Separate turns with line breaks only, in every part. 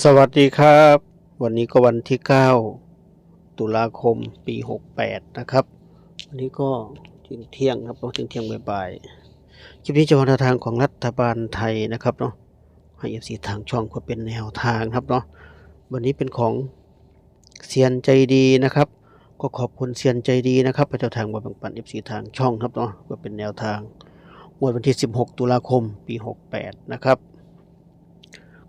สวัสดีครับ วันนี้ก็วันที่ 9 ตุลาคมปี 68 นะครับ วันนี้ก็ถึงเที่ยงครับถึงเที่ยงบ่ายๆคลิปนี้จะมาแนวทางของรัฐบาลไทยนะครับเนาะให้เอฟซีทางช่องก็เป็นแนวทางครับเนาะวันนี้เป็นของเซียนใจดีนะครับ ก็ขอบคุณเซียนใจดีนะครับไปแนวทางมาแบ่งปันเอฟซีทางช่องครับเนาะก็เป็นแนวทางงวดวันที่ 16 ตุลาคมปี 68 นะครับ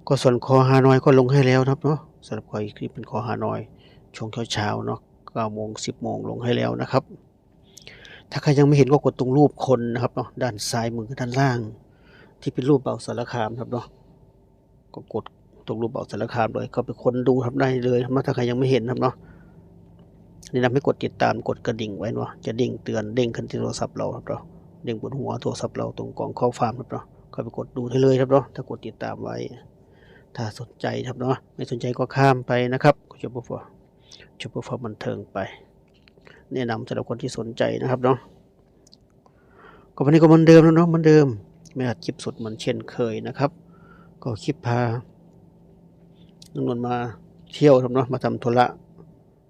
ก็ส่วนคอฮานอยก็ลงให้แล้วนะครับเนาะสำหรับคออีกคลิปเป็นคอฮานอย ช่วงเช้าๆเนาะ9โมง10โมงลงให้แล้วนะครับ ถ้าใครยังไม่เห็นก็กดตรงรูปคนนะครับเนาะด้านซ้ายมือด้านล่าง ที่เป็นรูปเบาสารคามครับเนาะก็กดตรงรูปเบาสารคามเลยก็ไปคนดูทำได้เลยนะถ้าใครยังไม่เห็นครับเนาะแนะนำให้กดติดตามกดกระดิ่งไว้เนาะจะดิ่งเตือนเด้งขึ้นที่โทรศัพท์เราครับเนาะเด้งบนหัวโทรศัพท์เราตรงกล่องข้อความครับเนาะก็ไปกดดูได้เลยครับเนาะถ้ากดติดตามไว้ ถ้าสนใจครับเนาะไม่สนใจก็ข้ามไปนะครับก็จะเพื่อจะเพื่อความบันเทิงไป แนะนำสำหรับคนที่สนใจนะครับเนาะก็วันนี้ก็เหมือนเดิมแล้วเนาะเหมือนเดิม ไม่อัดคลิปสดเหมือนเช่นเคยนะครับ ก็คลิปพาน้องนนมาเที่ยวครับเนาะมาทำธุระ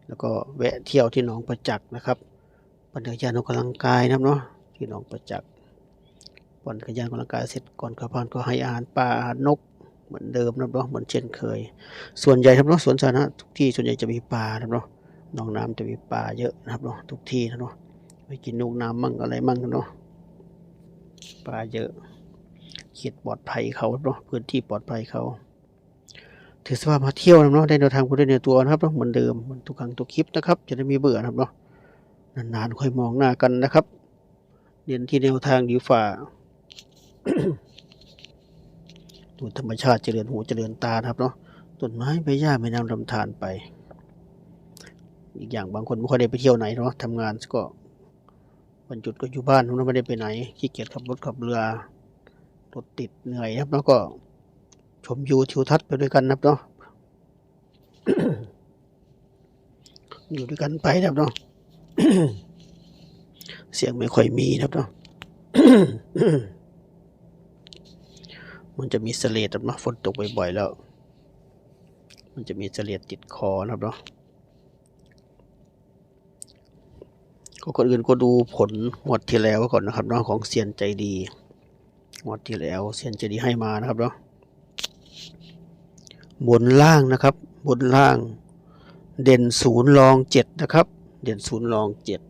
แล้วก็แวะเที่ยวที่หนองประจักษ์นะครับปั่นจักรยานออกกำลังกายนะครับเนาะที่หนองประจักษ์ปั่นจักรยานออกกำลังกายเสร็จก่อนกลับบ้านก็ให้อาหารปลาอาหารนก เหมือนเดิมนะครับเนาะเหมือนเช่นเคย ส่วนใหญ่ครับเนาะสวนสาธารณะทุกที่ส่วนใหญ่จะมีปลานะครับเนาะหนองน้ำจะมีปลาเยอะนะครับเนาะทุกที่นะเนาะไปกินนกน้ำมั่งอะไรมั่งเนาะปลาเยอะเขตปลอดภัยเขาครับเนาะพื้นที่ปลอดภัยเขาถือสภาพมาเที่ยวนะเนาะได้แนวทางผู้ได้แนตัวนะครับเนาะเหมือนเดิมเหมือนทุกครั้งทุกคลิปนะครับ จะได้มีเบื่อนะครับเนาะนานๆค่อยมองหน้ากันนะครับเรียนที่แนวทางดีฝ่า ดูธรรมชาติเจริญหูเจริญตาครับเนาะต้นไม้ใบหญ้าไม่นำลำธารไป อีกอย่างบางคนไม่ค่อยได้ไปเที่ยวไหนเนาะทำงานก็วันหยุดก็อยู่บ้านเนาะไม่ได้ไปไหนขี้เกียจขับรถขับเรือรถติดเหนื่อยครับแล้วก็ชมวิวทิวทัศน์ไปด้วยกันนะครับเนาะอยู่ด้วยกันไปนะครับเนาะเสียงไม่ค่อยมีนะครับเนาะ มันจะมีเสลดนะ ฝนตกบ่อยๆแล้ว มันจะมีเสลดติดคอนะครับเนาะก็ก่อนอื่นก็ดูผลงวดที่แล้วก่อนนะครับเนาะของเซียนใจดีงวดที่แล้วเซียนใจดีให้มานะครับเนาะบนล่างนะครับ บนล่าง เด่นศูนย์รองเจ็ดนะครับ เด่นศูนย์รองเจ็ด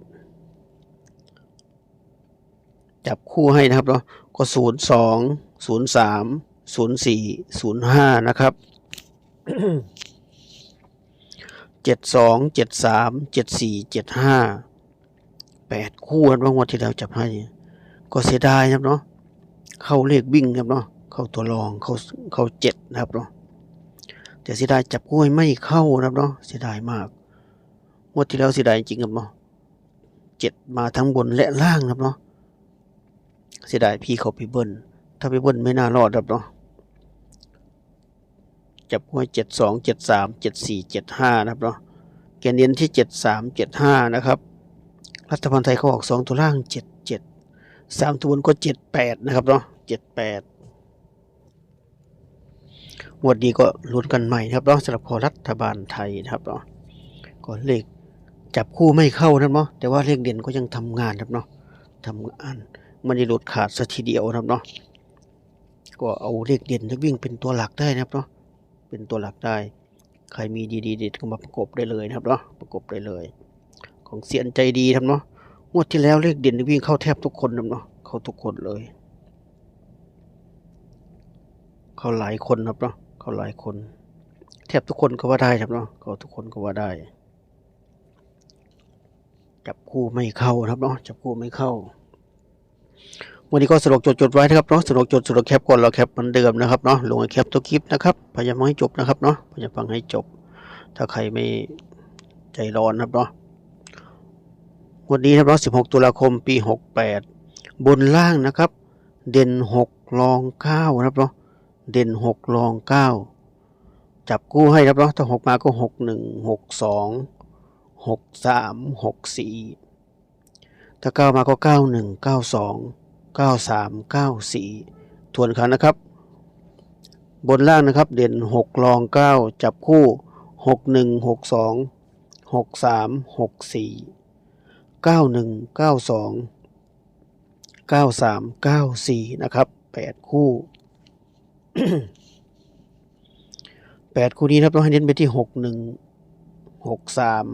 จับคู่ให้นะครับเนาะก็ศูนย์สอง ศูนย์สามศูนย์สี่ศูนย์ห้านะครับเจ็ดสองเจ็ดสามเจ็ดสี่เจ็ดห้าแปดคู่ครับว่างวดที่แล้วจับให้ ก็เสียดายครับเนาะเข้าเลขวิ่งครับเนาะเข้าตัวรองเข้าเข้าเจ็ดนะครับเนาะแต่เสียดายจับคู่ให้ไม่เข้านะครับเนาะเสียดายมากงวดที่แล้วเสียดายจริงครับเนาะเจ็ดมาทั้งบนและล่างครับเนาะเสียดายพี่เขาไปเบิ้ล ถ้าไปเบิ้ลไม่น่ารอดครับเนาะจับหัวเจ็ดสองเจ็ดสามเจ็ดสี่เจ็ดห้านะครับเนาะแกนเน้นที่เจ็ดสามเจ็ดห้านะครับ รัฐบาลไทยเขาออกสองตัวล่างเจ็ดเจ็ดสามตัวบนก็เจ็ดแปดนะครับเนาะเจ็ดแปดงวดนี้ก็ลุ้นกันใหม่นะครับเนาะสำหรับพอรัฐบาลไทยนะครับเนาะก็เลขจับคู่ไม่เข้านะครับเนาะแต่ว่าเลขเด่นก็ยังทำงานครับเนาะทำงานมันได้หลุดขาดสัทีเดียวนะครับเนาะ ก็เอาเลขเด่นที่วิ่งเป็นตัวหลักได้นะครับเนาะเป็นตัวหลักได้ ใครมีดีๆเด็ดก็มาประกบได้เลยนะครับเนาะประกบได้เลย ของเสียนใจดีครับเนาะงวดที่แล้วเลขเด่นวิ่งเข้าแทบทุกคนนะเนาะเข้าทุกคนเลย เข้าหลายคนครับเนาะเข้าหลายคน แทบทุกคนก็ว่าได้ครับเนาะเข้าทุกคนก็ว่าได้ จับคู่ไม่เข้าครับเนาะจับคู่ไม่เข้า วันนี้ก็สรุปจดจดๆไว้นะครับเนาะสรุปจดสรุปแคปก่อนเราแคปเหมือนเดิมนะครับเนาะลงให้แคปตัวคลิปนะครับพยายามฟังให้จบนะครับเนาะพยายามฟังให้จบ ถ้าใครไม่ใจร้อนนะครับเนาะวันนี้นะครับเนาะ16 ตุลาคมปี 68 บนล่างนะครับ เด่น 6 รอง 9 นะครับเนาะเด่น 6 รอง 9 จับกู้ให้นะครับเนาะถ้า 6 มาก็ 61 62 63 64 ถ้า 9 มาก็ 91 92 94 ทวนครั้งนะครับ บนล่างนะครับเด่นหกรองเก้าจับคู่หกหนึ่งหกสองหกสามหกสี่เก้าหนึ่งเก้าสองเก้าสามเก้าสี่นะครับแปดคู่แปดคู่นี้ครับต้องให้เน้นไปที่หกหนึ่งหกสาม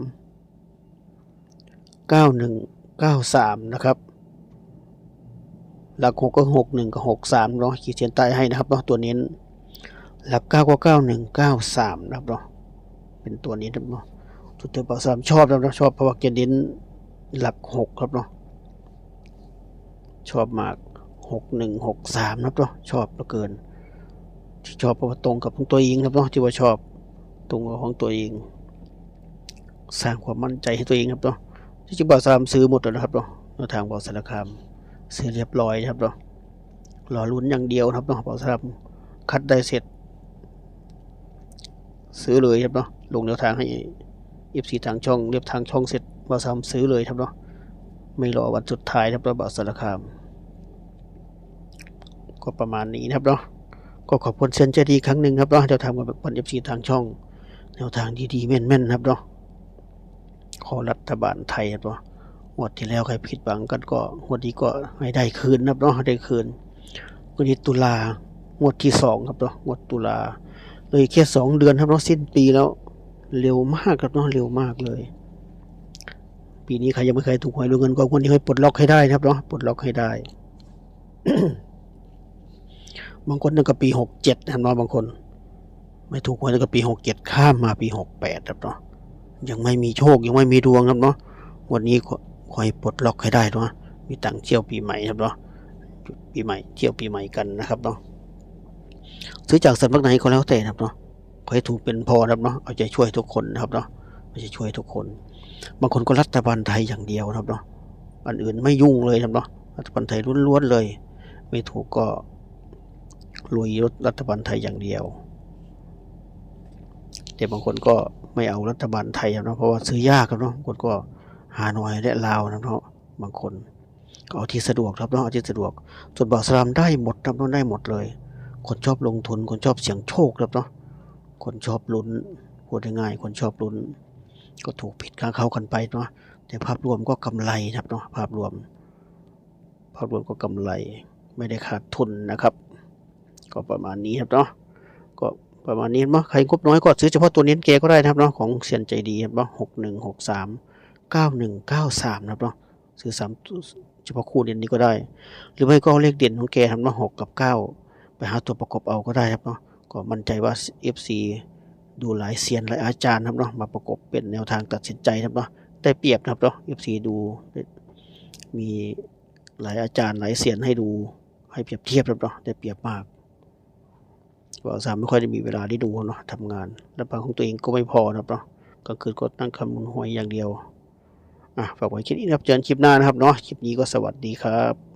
เก้าหนึ่งเก้าสามนะครับ หลักหกก็หกหนึ่งกับหกสามเนาะขีดเส้นใต้ให้นะครับเนาะตัวเน้น หลักเก้าก็เก้าหนึ่งเก้าสามนะครับเนาะเป็นตัวนี้นะครับเนาะสุดท้ายปากสามชอบนะครับ ชอบเพราะว่าจะเน้นหลักหกครับเนาะชอบมากหกหนึ่งหกสามนะครับเนาะชอบเหลือเกิน ที่ชอบเพราะว่าตรงกับของตัวเองครับเนาะที่ว่าชอบตรงกับของตัวเอง สร้างความมั่นใจให้ตัวเองครับเนาะที่จริงบ่าสามซื้อหมดแล้วนะครับเนาะทางบ่าวสารคาม ซื้อเรียบร้อยครับเนาะรอลุ้นอย่างเดียวครับเนาะบ่าวสารคามคัดได้เสร็จ ซื้อเลยครับเนาะลงแนวทางให้เอฟซีทางช่องเรียบทางช่องเสร็จบ่าวสามซื้อเลยครับเนาะไม่รอวันสุดท้ายครับเนาะบ่าวสารคาม ก็ประมาณนี้นะครับเนาะก็ขอบคุณเซนใจดีครั้งหนึ่งครับเนาะเดี๋ยวทำกับปันเอฟซีทางช่อง แนวทางดีๆแม่นๆครับเนาะขอรัฐบาลไทยครับเนาะ วดที่แล้วใครผิดหวังกันก็งวดนี้ก็ให้ได้คืนนะครับเนาะได้คืนวันนี้ตุลางวดที่สองครับเนาะงวดตุลาเลยแค่สองเดือนครับเนาะสิ้นปีแล้ว เร็วมากครับเนาะเร็วมากเลย ปีนี้ใครยังไม่เคยถูกหวยรวยเงินก็วันนี้ให้ปลดล็อกให้ได้ครับเนาะปลดล็อกให้ได้บางคนนึกกับปีหกเจ็ดนะครับเนาะบางคน ไม่ถูกหวยนึกกับปีหกเจ็ดข้ามมาปีหกแปดครับเนาะยังไม่มีโชคยังไม่มีดวงครับเนาะวันนี้ ขอให้ปลดล็อกให้ได้เนาะมีตังเที่ยวปีใหม่ครับเนาะปีใหม่เที่ยวปีใหม่กันนะครับเนาะซื้อจากสำนักไหนก็แล้วแต่ครับเนาะขอให้ถูกเป็นพอครับเนาะเอาใจช่วยทุกคนนะครับเนาะเอาใจช่วยทุกคน บางคนก็รัฐบาลไทยอย่างเดียวครับเนาะอันอื่นไม่ยุ่งเลยครับเนาะรัฐบาลไทยล้วนๆเลย ไม่ถูกก็ลุยรัฐบาลไทยอย่างเดียวแต่บางคนก็ไม่เอารัฐบาลไทยครับเนาะเพราะว่าซื้อยากครับเนาะบางคนก็ หาน่อยและลาวนะเนาะบางคนก็เอาที่สะดวกครับเนาะเอาที่สะดวกส่วนบาสลามได้หมดครับเนาะได้หมดเลย คนชอบลงทุนคนชอบเสี่ยงโชคครับเนาะคนชอบลุ้นพูดง่ายๆคนชอบลุ้น ก็ถูกผิดข้างเขากันไปเนาะแต่ภาพรวมก็กำไรครับเนาะภาพรวม ภาพรวมก็กำไรไม่ได้ขาดทุนนะครับ ก็ประมาณนี้ครับเนาะก็ประมาณนี้เนาะใครงบน้อยก็ซื้อเฉพาะตัวเน้นเกก็ได้นะครับเนาะของเซียนใจดีครับเนาะหกหนึ่งหกสาม เก้าหนึ่งเก้าสามนะครับเนาะซื้อสามเฉพาะคู่เด่นนี้ก็ได้ หรือไม่ก็เลขเด่นของแกทำเนาะหกกับเก้าไปหาตัวประกอบเอาก็ได้ครับเนาะก็มั่นใจว่า FC ดูหลายเซียนหลายอาจารย์ครับเนาะมาประกบเป็นแนวทางตัดสินใจครับเนาะได้เปรียบนะครับเนาะ FC ดูมีหลายอาจารย์หลายเซียนให้ดูให้เปรียบเทียบครับเนาะได้เปรียบมากบ่าวสามไม่ค่อยได้มีเวลาได้ดูเนาะทำงานและบางของตัวเองก็ไม่พอนะครับเนาะกลางคืนก็นั่งคำนวณหวยอย่างเดียว ฝากไว้คลิปนี้นะครับเจอกันคลิปหน้านะครับเนาะคลิปนี้ก็สวัสดีครับ